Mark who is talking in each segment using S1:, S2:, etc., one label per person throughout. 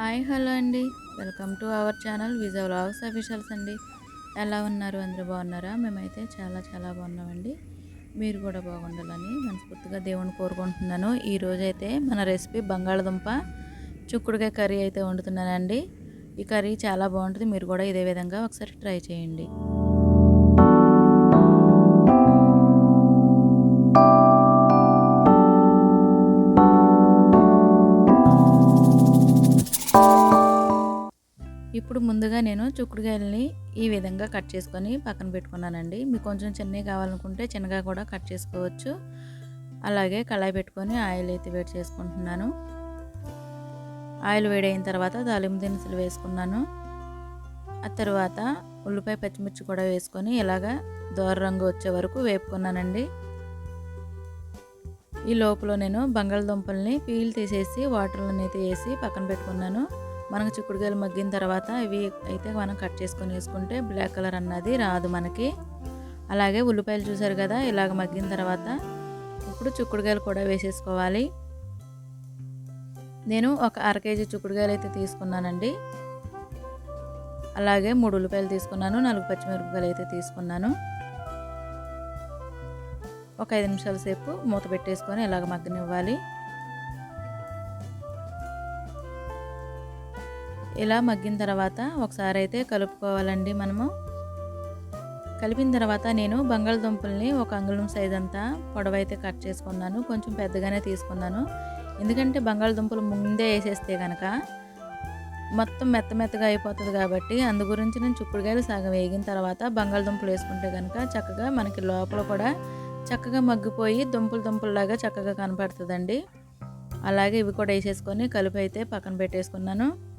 S1: Hi hello అండి. Welcome to our channel Vija vlogs officials అండి. ఎలా ఉన్నారు? అందరూ బాగున్నారా? మేమైతే చాలా చాలా బాగున్నామండి. మీరు కూడా బాగుండాలని మనస్ఫూర్తిగా దేవుని కోరుకుంటున్నాను. ఈరోజు అయితే మన రెసిపీ బంగాళదుంప చుక్కుడుకాయ కర్రీ అయితే వండుతున్నానండి. ఈ కర్రీ చాలా బాగుంటుంది. మీరు కూడా ఇదే విధంగా ఒకసారి ట్రై చేయండి. ఇప్పుడు ముందుగా నేను చుక్కుడుకాయలని ఈ విధంగా కట్ చేసుకొని పక్కన పెట్టుకున్నానండి. మీకు కొంచెం చిన్నవి కావాలనుకుంటే చిన్నగా కూడా కట్ చేసుకోవచ్చు. అలాగే కళాయి పెట్టుకొని ఆయిల్ అయితే వేడి చేసుకుంటున్నాను. ఆయిల్ వేడైన తర్వాత దాలింపు దినుసులు వేసుకున్నాను. ఆ తర్వాత ఉల్లిపాయ పచ్చిమిర్చి కూడా వేసుకొని ఇలాగా దోర రంగు వచ్చే వరకు వేపుకున్నానండి. ఈ లోపల నేను బంగాళదుంపల్ని పీల్ తీసేసి వాటర్లోని అయితే వేసి పక్కన పెట్టుకున్నాను. మనకు చిక్కుడుకాయలు మగ్గిన తర్వాత ఇవి అయితే మనం కట్ చేసుకొని వేసుకుంటే బ్లాక్ కలర్ అన్నది రాదు మనకి. అలాగే ఉల్లిపాయలు చూసారు కదా ఇలాగ మగ్గిన తర్వాత ఇప్పుడు చిక్కుడుకాయలు కూడా వేసేసుకోవాలి. నేను ఒక అర కేజీ చిక్కుడుకాయలు అయితే తీసుకున్నానండి. అలాగే మూడు ఉల్లిపాయలు తీసుకున్నాను నాలుగు పచ్చిమిరపకాయలు అయితే తీసుకున్నాను. ఒక ఐదు నిమిషాల సేపు మూత పెట్టేసుకొని ఇలాగ మగ్గనివ్వాలి. ఇలా మగ్గిన తర్వాత ఒకసారి అయితే కలుపుకోవాలండి మనము. కలిపిన తర్వాత నేను బంగాళదుంపల్ని ఒక అంగుళం సైజ్ అంతా పొడవైతే కట్ చేసుకున్నాను. కొంచెం పెద్దగానే తీసుకున్నాను. ఎందుకంటే బంగాళదుంపలు ముందే వేసేస్తే కనుక మొత్తం మెత్త మెత్తగా అయిపోతుంది కాబట్టి అందు గురించి నేను చుక్కుడుకాయలు సగం వేగిన తర్వాత బంగాళదుంపలు వేసుకుంటే కనుక చక్కగా మనకి లోపల కూడా చక్కగా మగ్గిపోయి దుంపలు దుంపల్లాగా చక్కగా కనపడుతుందండి. అలాగే ఇవి కూడా వేసేసుకొని కలిపి అయితే పక్కన పెట్టేసుకున్నాను.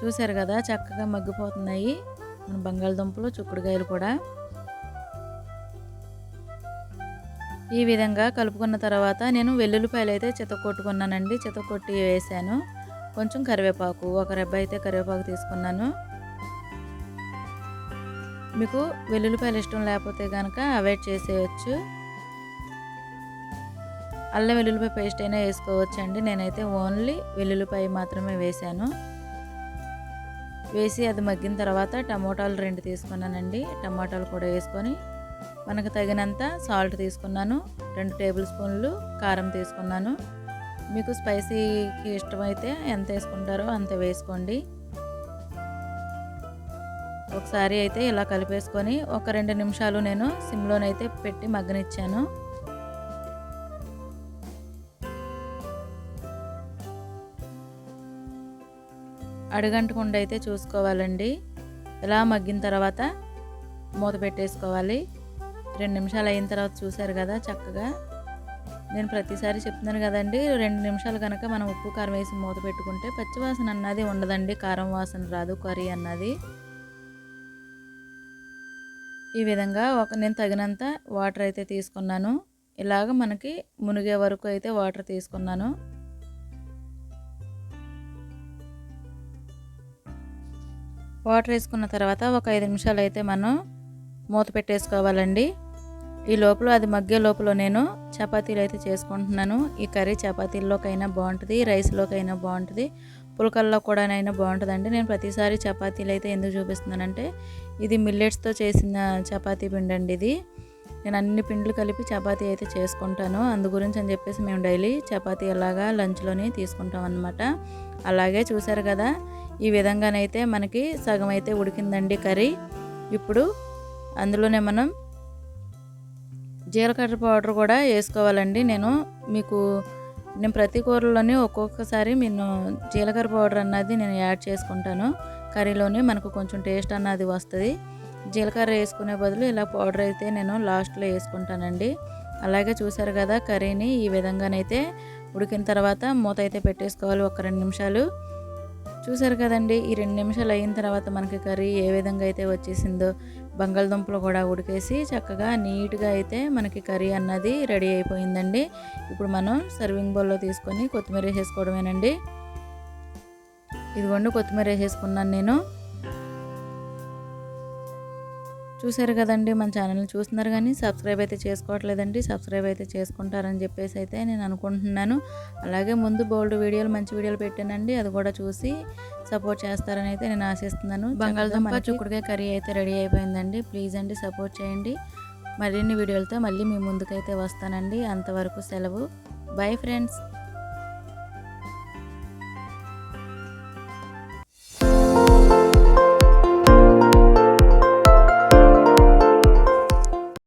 S1: చూశారు కదా చక్కగా మగ్గిపోతున్నాయి. మన బంగాళదుంపలు చుక్కుడుకాయలు కూడా. ఈ విధంగా కలుపుకున్న తర్వాత నేను వెల్లుల్లిపాయలు అయితే చితకొట్టుకున్నానండి చితకొట్టి వేసాను. కొంచెం కరివేపాకు ఒక రెబ్బ అయితే కరివేపాకు తీసుకున్నాను. మీకు వెల్లుల్లిపాయలు ఇష్టం లేకపోతే కనుక అవాయిడ్ చేసేయచ్చు. అల్లం వెల్లుల్లిపాయ పేస్ట్ అయినా వేసుకోవచ్చు అండి నేనైతే ఓన్లీ వెల్లుల్లిపాయ మాత్రమే వేసాను. వేసి అది మగ్గిన తర్వాత టమోటాలు రెండు తీసుకున్నానండి. టమాటాలు కూడా వేసుకొని మనకు తగినంత సాల్ట్ తీసుకున్నాను. రెండు టేబుల్ స్పూన్లు కారం తీసుకున్నాను. మీకు స్పైసీకి ఇష్టమైతే ఎంత వేసుకుంటారో అంత వేసుకోండి. ఒకసారి అయితే ఇలా కలిపేసుకొని ఒక రెండు నిమిషాలు నేను సిమ్లోనైతే పెట్టి మగ్గనిచ్చాను. అడుగంటకుండా అయితే చూసుకోవాలండి. ఇలా మగ్గిన తర్వాత మూత పెట్టేసుకోవాలి. రెండు నిమిషాలు అయిన తర్వాత చూసారు కదా చక్కగా. నేను ప్రతిసారి చెప్తున్నాను కదండి రెండు నిమిషాలు కనుక మనం ఉప్పు కారం వేసి మూత పెట్టుకుంటే పచ్చివాసన అన్నది ఉండదండి. కారం వాసన రాదు కర్రీ అన్నది. ఈ విధంగా ఒక నేను తగినంత వాటర్ అయితే తీసుకున్నాను. ఇలాగ మనకి మునిగే వరకు అయితే వాటర్ తీసుకున్నాను. వాటర్ వేసుకున్న తర్వాత ఒక ఐదు నిమిషాలు అయితే మనం మూత పెట్టేసుకోవాలండి. ఈ లోపల అది మగ్గే లోపల నేను చపాతీలు అయితే చేసుకుంటున్నాను. ఈ కర్రీ చపాతీల్లోకైనా బాగుంటుంది రైస్లోకైనా బాగుంటుంది పులకల్లో కూడానైనా బాగుంటుందండి. నేను ప్రతిసారి చపాతీలు అయితే ఎందుకు చూపిస్తున్నానంటే ఇది మిల్లెట్స్తో చేసిన చపాతీ పిండి అండి ఇది. నేను అన్ని పిండ్లు కలిపి చపాతీ అయితే చేసుకుంటాను. అందు గురించి అని చెప్పేసి మేము డైలీ చపాతీ అలాగా లంచ్లోనే తీసుకుంటాం అనమాట అలాగే చూసారు కదా ఈ విధంగానైతే మనకి సగం అయితే ఉడికిందండి కర్రీ. ఇప్పుడు అందులోనే మనం జీలకర్ర పౌడర్ కూడా వేసుకోవాలండి. నేను మీకు నేను ప్రతి కూరలోనే ఒక్కొక్కసారి నేను జీలకర్ర పౌడర్ అన్నది నేను యాడ్ చేసుకుంటాను. కర్రీలోనే మనకు కొంచెం టేస్ట్ అన్నది వస్తుంది. జీలకర్ర వేసుకునే బదులు ఇలా పౌడర్ అయితే నేను లాస్ట్లో వేసుకుంటానండి. అలాగే చూసారు కదా కర్రీని ఈ విధంగానైతే ఉడికిన తర్వాత మూత అయితే పెట్టేసుకోవాలి ఒక రెండు నిమిషాలు. చూసారు కదండి ఈ రెండు నిమిషాలు అయిన తర్వాత మనకి కర్రీ ఏ విధంగా అయితే వచ్చేసిందో బంగాళదుంపలు కూడా ఉడికేసి చక్కగా నీట్గా అయితే మనకి కర్రీ అన్నది రెడీ అయిపోయిందండి. ఇప్పుడు మనం సర్వింగ్ బౌల్లో తీసుకొని కొత్తిమీర వేసేసుకోవడమేనండి. ఇదిగోండి కొత్తిమీర వేసేసుకున్నాను నేను. చూసారు కదండి మన ఛానల్ని చూస్తున్నారు కానీ సబ్స్క్రైబ్ అయితే చేసుకోవట్లేదండి. సబ్స్క్రైబ్ అయితే చేసుకుంటారని చెప్పేసి అయితే నేను అనుకుంటున్నాను. అలాగే ముందు బోల్డ్ వీడియోలు మంచి వీడియోలు పెట్టానండి. అది కూడా చూసి సపోర్ట్ చేస్తారని అయితే నేను ఆశిస్తున్నాను. బంగాళదుంప చుక్కుడుకాయ కర్రీ అయితే రెడీ అయిపోయిందండి. ప్లీజ్ అండి సపోర్ట్ చేయండి. మరిన్ని వీడియోలతో మళ్ళీ మీ ముందుకైతే వస్తానండి. అంతవరకు సెలవు. Bye friends.